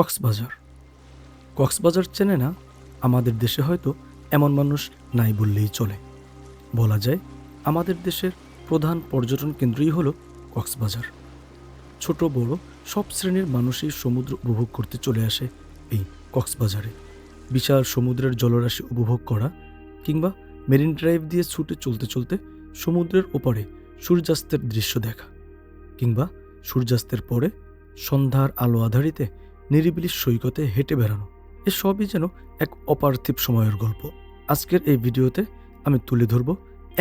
কক্সবাজার। কক্সবাজার চেনে না, আমাদের দেশে হয়তো এমন মানুষ নাই বললেই চলে। বলা যায়, আমাদের দেশের প্রধান পর্যটন কেন্দ্রই হলো কক্সবাজার। ছোট, বড় সব শ্রেণির মানুষই সমুদ্র উপভোগ করতে চলে আসে এই কক্সবাজারে। বিশাল সমুদ্রের জলরাশি উপভোগ করা কিংবা মেরিন ড্রাইভ দিয়ে ছুটে চলতে চলতে সমুদ্রের ওপারে সূর্যাস্তের দৃশ্য দেখা কিংবা সূর্যাস্তের পরে সন্ধ্যার আলো আধারিতে নিরিবিলি সৈকতে হেঁটে বেড়ানো। এসবই যেন এক অপার্থিব সময়ের গল্প। আজকের এই ভিডিওতে আমি তুলে ধরব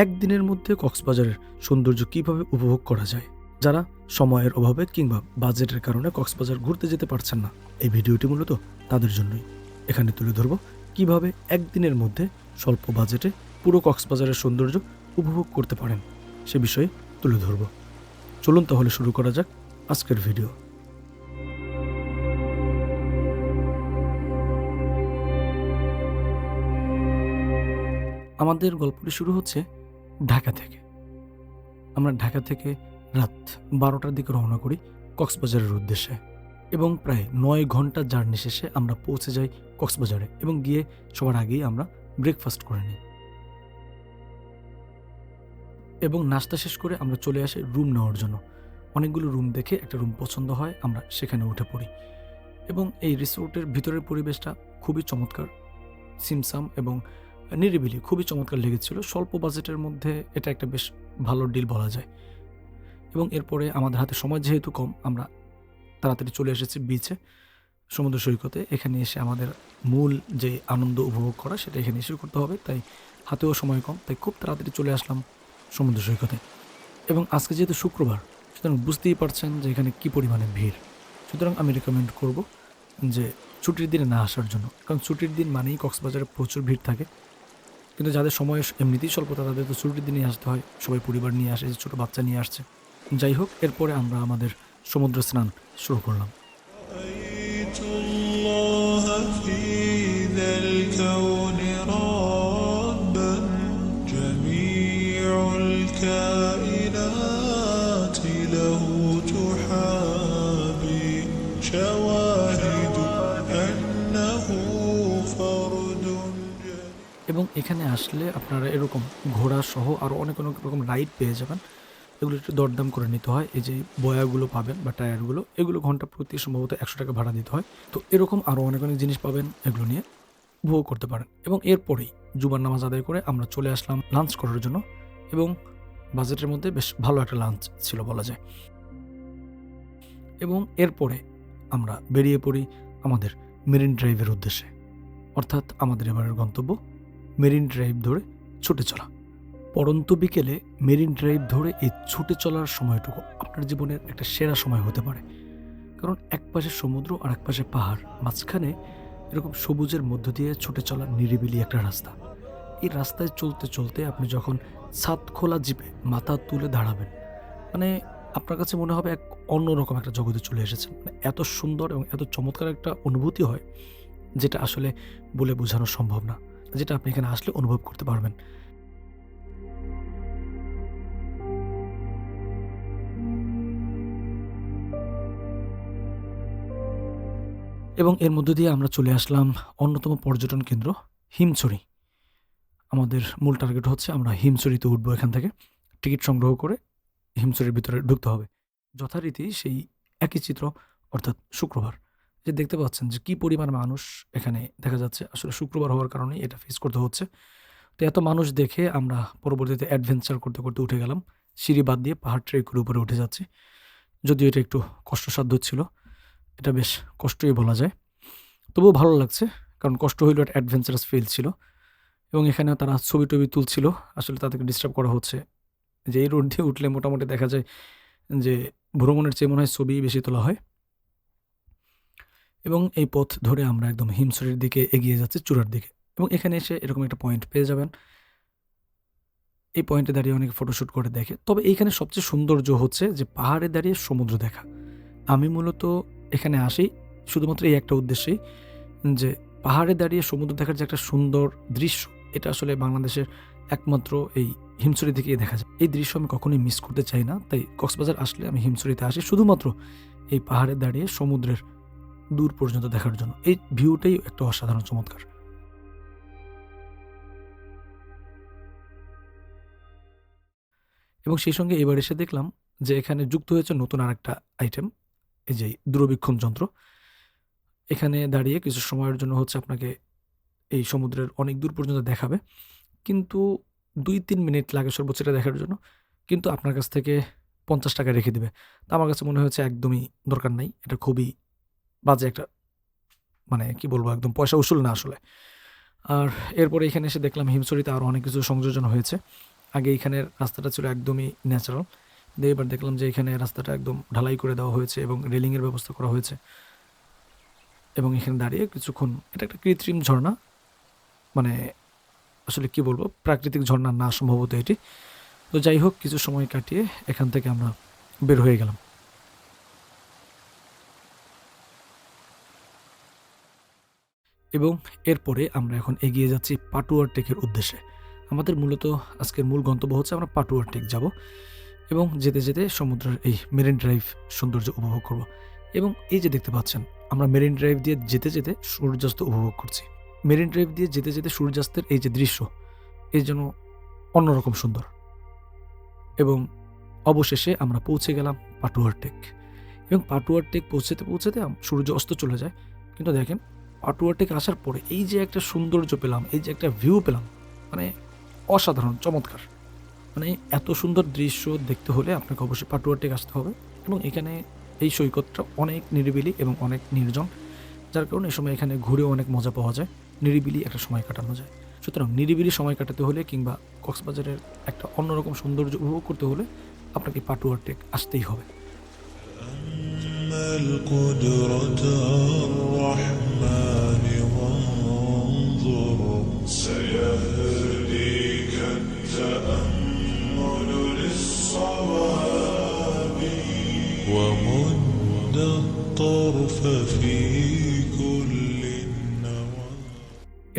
একদিনের মধ্যে কক্সবাজারের সৌন্দর্য কীভাবে উপভোগ করা যায়, যারা সময়ের অভাবে কিংবা বাজেটের কারণে কক্সবাজার ঘুরতে যেতে পারছেন না। এই ভিডিওটি মূলত তাদের জন্যই। এখানে তুলে ধরব কীভাবে একদিনের মধ্যে স্বল্প বাজেটে পুরো কক্সবাজারের সৌন্দর্য উপভোগ করতে পারেন, সে বিষয়ে তুলে ধরব। চলুন তাহলে শুরু করা যাক আজকের ভিডিও। আমাদের গল্পটি শুরু হচ্ছে ঢাকা থেকে। আমরা ঢাকা থেকে রাত বারোটার দিকে রওনা করি কক্সবাজারের উদ্দেশ্যে এবং প্রায় নয় ঘণ্টা জার্নি শেষে আমরা পৌঁছে যাই কক্সবাজারে এবং গিয়ে সবার আগেই আমরা ব্রেকফাস্ট করে নিই। এবং নাস্তা শেষ করে আমরা চলে আসি রুম নেওয়ার জন্য। অনেকগুলো রুম দেখে একটা রুম পছন্দ হয়, আমরা সেখানে উঠে পড়ি। এবং এই রিসোর্টের ভিতরের পরিবেশটা খুবই চমৎকার, সিমসাম এবং নিরিবিলি, খুবই চমৎকার লেগেছিল। স্বল্প বাজেটের মধ্যে এটা একটা বেশ ভালো ডিল বলা যায়। এবং এরপরে আমাদের হাতে সময় যেহেতু কম, আমরা তাড়াতাড়ি চলে এসেছি বিচে সমুদ্র সৈকতে। এখানে এসে আমাদের মূল যে আনন্দ উপভোগ করা, সেটা এখানে এসে করতে হবে। তাই হাতেও সময় কম, তাই খুব তাড়াতাড়ি চলে আসলাম সমুদ্র সৈকতে। এবং আজকে যেহেতু শুক্রবার, সুতরাং বুঝতেই পারছেন যে এখানে কী পরিমাণে ভিড়। সুতরাং আমি রেকমেন্ড করব যে ছুটির দিনে না আসার জন্য, কারণ ছুটির দিন মানেই কক্সবাজারে প্রচুর ভিড় থাকে। কিন্তু যাদের সময় এমনিতেই স্বল্পতা তাদের তো ছুটির দিনেই আসতে হয় সবাই পরিবার নিয়ে আসে ছোটো বাচ্চা নিয়ে আসছে যাই হোক এরপরে আমরা আমাদের সমুদ্র স্নান শুরু করলাম رأيت الله في ذا الكون ربا جميع الكائنات له تحابي এবং এখানে আসলে আপনারা এরকম ঘোড়া সহ আরও অনেক অনেক রকম রাইড পেয়ে যাবেন। এগুলো একটু দরদাম করে নিতে হয়। এই যে বয়াগুলো পাবেন বা টায়ারগুলো, এগুলো ঘণ্টা প্রতি সম্ভবত একশো টাকা ভাড়া দিতে হয়। তো এরকম আরও অনেক অনেক জিনিস পাবেন এগুলো নিয়ে উপভোগ করতে পারেন। এবং এরপরেই জুবার নামাজ আদায় করে আমরা চলে আসলাম লাঞ্চ করার জন্য। এবং বাজেটের মধ্যে বেশ ভালো একটা লাঞ্চ ছিল বলা যায়। এবং এরপরে আমরা বেরিয়ে পড়ি আমাদের মেরিন ড্রাইভের উদ্দেশ্যে। অর্থাৎ আমাদের এবারের গন্তব্য মেরিন ড্রাইভ ধরে ছুটে চলা। পরন্ত বিকেলে মেরিন ড্রাইভ ধরে এই ছুটে চলার সময়টুকু আপনার জীবনের একটা সেরা সময় হতে পারে। কারণ এক পাশে সমুদ্র আর এক পাশে পাহাড়, মাঝখানে এরকম সবুজের মধ্য দিয়ে ছুটে চলা নিরিবিলি একটা রাস্তা। এই রাস্তায় চলতে চলতে আপনি যখন ছাদ খোলা জিপে মাথা তুলে দাঁড়াবেন মানে আপনার কাছে মনে হবে এক অন্যরকম একটা জগতে চলে এসেছেন। মানে এত সুন্দর এবং এত চমৎকার একটা অনুভূতি হয়, যেটা আসলে বলে বোঝানো সম্ভব না। যেটা আপনি এখানে আসলে অনুভব করতে পারবেন। এবং এর মধ্য দিয়ে আমরা চলে আসলাম অন্যতম পর্যটন কেন্দ্র, হিমছড়ি। আমাদের মূল টার্গেট হচ্ছে আমরা হিমছড়িতে উঠবো এখান থেকে। টিকিট সংগ্রহ করে হিমছড়ির ভিতরে ঢুকতে হবে। যথারীতি সেই একই চিত্র, অর্থাৎ শুক্রবার। যে দেখতে পাচ্ছেন যে কি পরিমাণ মানুষ এখানে দেখা যাচ্ছে আসলে শুক্রবার হওয়ার কারণে এটা ফেস করতে হচ্ছে। তো এত মানুষ দেখে আমরা পরবর্তীতে অ্যাডভেঞ্চার করতে করতে উঠে গেলাম। সিঁড়ি বাদ দিয়ে পাহাড় ট্রেক উপরে উঠে যাচ্ছি। যদিও এটা একটু কষ্টসাধ্য ছিল, এটা বেশ কষ্টই বলা যায়। তবুও ভালো লাগছে, কারণ কষ্ট হইলেও একটা অ্যাডভেঞ্চারাস ফিল ছিল। এবং এখানেও তারা ছবি টবি তুলছিল। আসলে তাদেরকে ডিস্টার্ব করা হচ্ছে। যে এই রোড দিয়ে উঠলে মোটামুটি দেখা যায় যে ভ্রমণের চেয়ে মনে হয় ছবি বেশি তোলা হয়। এবং এই পথ ধরে আমরা একদম হিমসরের দিকে এগিয়ে যাচ্ছি, চূড়ার দিকে। এবং এখানে এসে এরকম একটা পয়েন্ট পেয়ে যাবেন। এই পয়েন্টে দাঁড়িয়ে অনেকে ফটোশ্যুট করে দেখে। তবে এইখানে সবচেয়ে সৌন্দর্য হচ্ছে যে পাহাড়ে দাঁড়িয়ে সমুদ্র দেখা। আমি মূলত এখানে আসি শুধুমাত্র এই একটা উদ্দেশ্যেই, যে পাহাড়ে দাঁড়িয়ে সমুদ্র দেখার যে একটা সুন্দর দৃশ্য, এটা আসলে বাংলাদেশের একমাত্র এই হিমছড়ি থেকেই দেখা যায়। এই দৃশ্য আমি কখনোই মিস করতে চাই না। তাই কক্সবাজার আসলে আমি হিমছড়িতে আসি শুধুমাত্র এই পাহাড়ে দাঁড়িয়ে সমুদ্রের দূর পর্যন্ত দেখার জন্য। এই ভিউটাই একটা অসাধারণ, চমৎকার। এবং সেই সঙ্গে এবার এসে দেখলাম যে এখানে যুক্ত হয়েছে নতুন আরেকটা আইটেম এই যে দূরবীক্ষণ যন্ত্র। এখানে দাঁড়িয়ে কিছু সময়ের জন্য হচ্ছে আপনাকে এই সমুদ্রের অনেক দূর পর্যন্ত দেখাবে। কিন্তু দুই তিন মিনিট লাগে সর্বোচ্চ এটা দেখার জন্য। কিন্তু আপনার কাছ থেকে পঞ্চাশ টাকা রেখে দেবে। তা আমার কাছে মনে হয়েছে একদমই দরকার নাই। এটা খুবই বাজে একটা মানে কি বলব, একদম পয়সা উসুল না আসলে। আর এরপরে এখানে এসে দেখলাম হিমছড়িতে আরও অনেক কিছু সংযোজন হয়েছে। আগে এখানের রাস্তাটা ছিল একদমই ন্যাচারাল দিয়ে এবার দেখলাম যে এখানে রাস্তাটা একদম ঢালাই করে দেওয়া হয়েছে এবং রেলিংয়ের ব্যবস্থা করা হয়েছে। এবং এখানে দাঁড়িয়ে কিছুক্ষণ, এটা একটা কৃত্রিম ঝর্ণা। মানে আসলে কি বলব, প্রাকৃতিক ঝর্ণা না সম্ভবত এটি। তো যাই হোক, কিছু সময় কাটিয়ে এখান থেকে আমরা বের হয়ে গেলাম। এবং এরপরে আমরা এখন এগিয়ে যাচ্ছি পাটুয়ার টেকের উদ্দেশ্যে। আমাদের মূলত আজকের মূল গন্তব্য হচ্ছে আমরা পাটুয়ার টেক যাব এবং যেতে যেতে সমুদ্রের এই মেরিন ড্রাইভ সৌন্দর্য উপভোগ করব। এবং এই যে দেখতে পাচ্ছেন, আমরা মেরিন ড্রাইভ দিয়ে যেতে যেতে সূর্যাস্ত উপভোগ করছি। মেরিন ড্রাইভ দিয়ে যেতে যেতে সূর্যাস্তের এই যে দৃশ্য এই যেন অন্যরকম সুন্দর। এবং অবশেষে আমরা পৌঁছে গেলাম পাটুয়ার টেক। এবং পাটুয়ার টেক পৌঁছতে পৌঁছতে সূর্য অস্ত চলে যায়। কিন্তু দেখেন পাটুয়ার টেক আসার পরে এই যে একটা সৌন্দর্য পেলাম, এই যে একটা ভিউ পেলাম মানে অসাধারণ, চমৎকার। মানে এত সুন্দর দৃশ্য দেখতে হলে আপনাকে অবশ্যই পাটুয়ার টেক আসতে হবে এবং এখানে এই সৈকতটা অনেক নিরিবিলি এবং অনেক নির্জন, যার কারণে এই সময় এখানে ঘুরেও অনেক মজা পাওয়া যায়, নিরিবিলি একটা সময় কাটানো যায়। সুতরাং নিরিবিলি সময় কাটাতে হলে কিংবা কক্সবাজারের একটা অন্যরকম সৌন্দর্য উপভোগ করতে হলে আপনাকে পাটুয়ার টেক আসতেই হবে।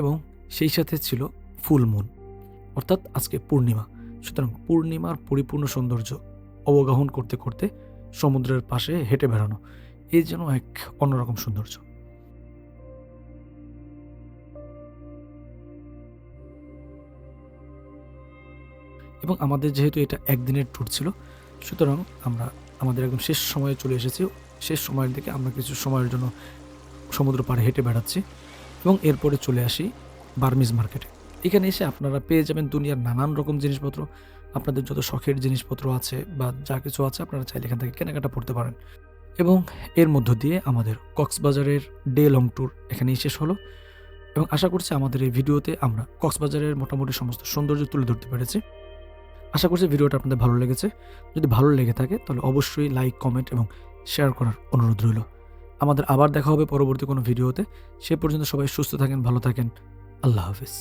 এবং সেই সাথে ছিল ফুল মুন, অর্থাৎ আজকে পূর্ণিমা। সুতরাং পূর্ণিমার পরিপূর্ণ সৌন্দর্য অবগাহন করতে করতে সমুদ্রের পাশে হেঁটে বেড়ানো এই যেন এক অন্যরকম সৌন্দর্য। এবং আমাদের যেহেতু এটা একদিনের ট্যুর ছিল, সুতরাং আমরা, আমাদের একদম শেষ সময়ে চলে এসেছি। শেষ সময়ের দিকে আমরা কিছু সময়ের জন্য সমুদ্র পাড়ে হেঁটে বেড়াচ্ছি। এবং এরপরে চলে আসি বার্মিজ মার্কেটে। এখানে এসে আপনারা পেয়ে যাবেন দুনিয়ার নানান রকম জিনিসপত্র। আপনাদের যত শখের জিনিসপত্র আছে বা যা কিছু আছে আপনারা চাইলে এখান থেকে কেনাকাটা করতে পারেন। এবং এর মধ্য দিয়ে আমাদের কক্সবাজারের ডে লং ট্যুর এখানেই শেষ হলো। এবং আশা করছি আমাদের এই ভিডিওতে আমরা কক্সবাজারের মোটামুটি সমস্ত সৌন্দর্য তুলে ধরতে পেরেছি। আশা করছি ভিডিওটা আপনাদের ভালো লেগেছে। যদি ভালো লেগে থাকে তাহলে অবশ্যই লাইক, কমেন্ট এবং শেয়ার করার অনুরোধ রইল। আমাদের আবার দেখা হবে পরবর্তী কোনো ভিডিওতে। সে পর্যন্ত সবাই সুস্থ থাকেন, ভালো থাকেন। আল্লাহ হাফিজ।